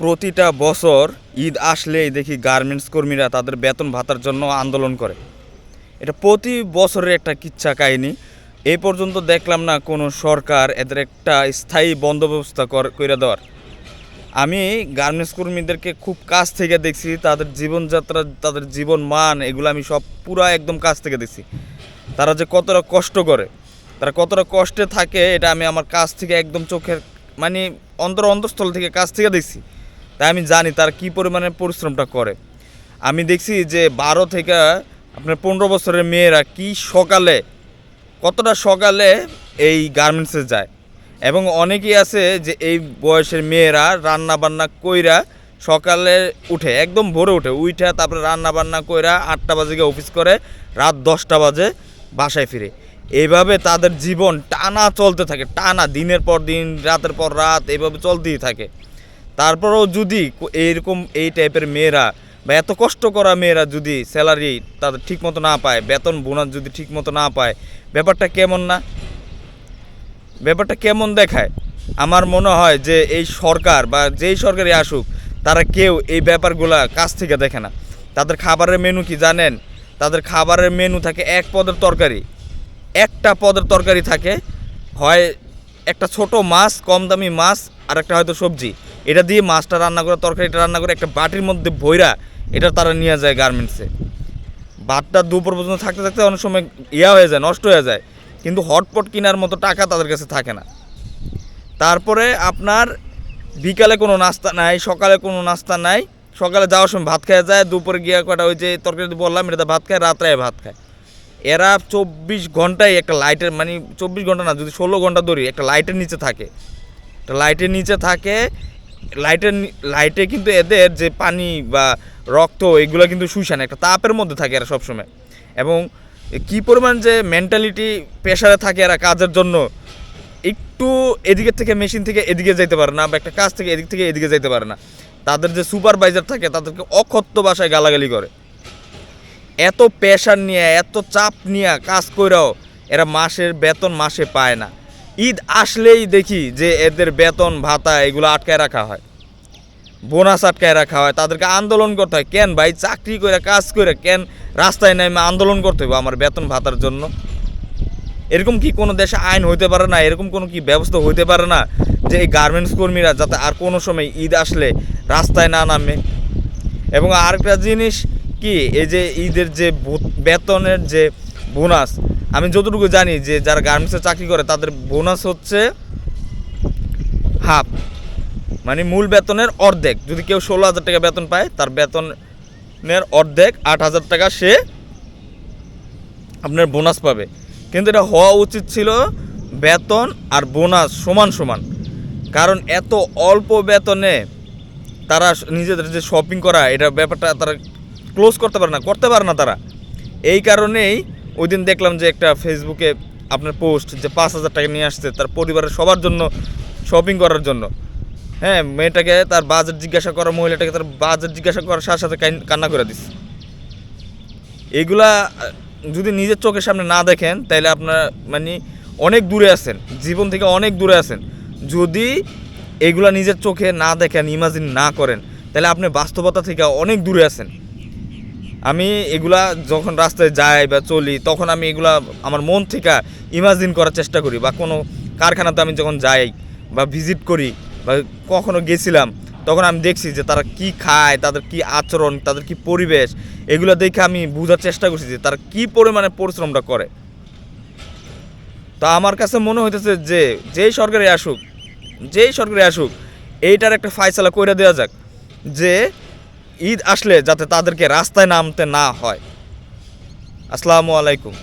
প্রতিটা বছর ঈদ আসলেই দেখি গার্মেন্টস কর্মীরা তাদের বেতন ভাতার জন্য আন্দোলন করে। এটা প্রতি বছরের একটা কিচ্ছা কাহিনী। এই পর্যন্ত দেখলাম না কোনো সরকার এদের একটা স্থায়ী বন্দোবস্ত করে দেওয়ার। আমি গার্মেন্টস কর্মীদেরকে খুব কাছ থেকে দেখছি, তাদের জীবনযাত্রা, তাদের জীবন মান, এগুলো আমি সব পুরা একদম কাছ থেকে দেখছি। তারা যে কতটা কষ্ট করে, তারা কতটা কষ্টে থাকে, এটা আমি আমার কাছ থেকে একদম চোখের মানে অন্তর অন্তঃস্থল থেকে কাছ থেকে দেখছি। তাই আমি জানি তারা কী পরিমাণে পরিশ্রমটা করে। আমি দেখছি যে বারো থেকে আপনার পনেরো বছরের মেয়েরা কি সকালে, কতটা সকালে এই গার্মেন্টসে যায়? এবং অনেকেই আছে যে এই বয়সের মেয়েরা রান্না বান্না কইরা সকালে উঠে, একদম ভোরে উঠে উঠে তারপরে রান্না বান্না কইরা আটটা বাজে গিয়ে অফিস করে, রাত দশটা বাজে বাসায় ফিরে। এইভাবে তাদের জীবন টানা চলতে থাকে, টানা দিনের পর দিন, রাতের পর রাত, এইভাবে চলতেই থাকে। তারপরেও যদি এইরকম এই টাইপের মেয়েরা বা এত কষ্ট করা মেয়েরা যদি স্যালারি তাদের ঠিক মতো না পায়, বেতন বোনাস যদি ঠিক মতো না পায়, ব্যাপারটা কেমন না? ব্যাপারটা কেমন দেখায়? আমার মনে হয় যে এই সরকার বা যেই সরকারই আসুক, তারা কেউ এই ব্যাপারগুলা কাছ থেকে দেখে না। তাদের খাবারের মেনু কি জানেন? তাদের খাবারের মেনু থাকে এক পদের তরকারি। একটা পদের তরকারি থাকে, হয় একটা ছোট মাছ, কম দামি মাছ আর একটা হয়তো সবজি। এটা দিয়ে মাছটা রান্না করে, তরকারিটা রান্না করে একটা বাটির মধ্যে ভৈরা এটা তারা নিয়ে যায় গার্মেন্টসে ভাতটা দুপুর পর্যন্ত থাকতে থাকতে অনেক সময় ইয়া হয়ে যায়, নষ্ট হয়ে যায়। কিন্তু হটপট কেনার মতো টাকা তাদের কাছে থাকে না। তারপরে আপনার বিকালে কোনো নাস্তা নাই, সকালে কোনো নাস্তা নাই। সকালে যাওয়ার সময় ভাত খেয়ে যায়, দুপুরে গিয়ে কটা ওই যে তরকারি বললাম, এটা ভাত খায়, রাত্রে ভাত খায়। এরা চব্বিশ ঘন্টায় একটা লাইটের মানে চব্বিশ ঘণ্টা না, যদি ষোলো ঘণ্টা ধরি, একটা লাইটের নিচে থাকে। একটা লাইটের নিচে থাকে লাইটের লাইটে কিন্তু এদের যে পানি বা রক্ত, এগুলো কিন্তু শুষে না, একটা তাপের মধ্যে থাকে এরা সবসময়। এবং কি পরিমাণ যে মেন্টালিটি প্রেশারে থাকে এরা কাজের জন্য, একটু এদিকের থেকে মেশিন থেকে এদিকে যেতে পারে না বা একটা কাজ থেকে এদিক থেকে এদিকে যেতে পারে না। তাদের যে সুপারভাইজার থাকে, তাদেরকে অকথ্য ভাষায় গালাগালি করে। এত প্রেশার নিয়ে, এত চাপ নিয়ে কাজ কইরাও এরা মাসের বেতন মাসে পায় না। ঈদ আসলেই দেখি যে এদের বেতন, ভাতা এগুলো আটকায় রাখা হয়। বোনাস আটকায় রাখা হয়, তাদেরকে আন্দোলন করতে হয়। কেন ভাই? চাকরি করে, কাজ করে, কেন? রাস্তায় নেমে আন্দোলন করতে হবে আমার বেতন, ভাতার জন্য। এরকম কি কোনো দেশে আইন হইতে পারে না? এরকম কোনো কি ব্যবস্থা হইতে পারে না যে এই গার্মেন্টস কর্মীরা যাতে আর কোনো সময় ঈদ আসলে রাস্তায় না নামে? এবং আরেকটা জিনিস কি? এই যে ঈদের যে বেতনের যে বোনাস আমি যতটুকু জানি যে যারা গার্মেন্টসে চাকরি করে, তাদের বোনাস হচ্ছে হাফ মানে মূল বেতনের অর্ধেক। যদি কেউ ষোলো হাজার টাকা বেতন পায়, তার বেতনের অর্ধেক আট হাজার টাকা সে আপনার বোনাস পাবে। কিন্তু এটা হওয়া উচিত ছিল বেতন আর বোনাস সমান সমান। কারণ এত অল্প বেতনে তারা নিজেদের যে শপিং করা, এটা ব্যাপারটা তারা ক্লোজ করতে পারে না, করতে পারে না তারা। এই কারণেই ওই দিন দেখলাম যে একটা ফেসবুকে আপনার পোস্ট যে পাঁচ হাজার টাকা নিয়ে আসছে তার পরিবারের সবার জন্য শপিং করার জন্য। হ্যাঁ মেয়েটাকে তার বাজেট জিজ্ঞাসা করা, মহিলাটাকে তার বাজেট জিজ্ঞাসা করার সাথে সাথে কান্না করে দিচ্ছে এগুলা যদি নিজের চোখের সামনে না দেখেন তাহলে আপনার মানে অনেক দূরে আছেন, জীবন থেকে অনেক দূরে আছেন। যদি এগুলা নিজের চোখে না দেখেন ইমাজিন না করেন তাহলে আপনি বাস্তবতা থেকে অনেক দূরে আছেন। আমি এগুলা যখন রাস্তায় যাই বা চলি, তখন আমি এগুলা আমার মন থেকে ইমাজিন করার চেষ্টা করি বা কোনো কারখানাতে আমি যখন যাই বা ভিজিট করি বা কখনো গেছিলাম, তখন আমি দেখছি যে তারা কি খায়, তাদের কি আচরণ, তাদের কি পরিবেশ, এগুলো দেখে আমি বোঝার চেষ্টা করছি যে তারা কি পরিমাণে পরিশ্রমটা করে। তা আমার কাছে মনে হইতেছে যে যেই সরকারি আসুক, যেই সরকারি আসুক, এইটার একটা ফায়সালা করে দেওয়া যাক যে ঈদ আসলে যাতে তাদেরকে রাস্তায় নামতে না হয়। আসসালামু আলাইকুম।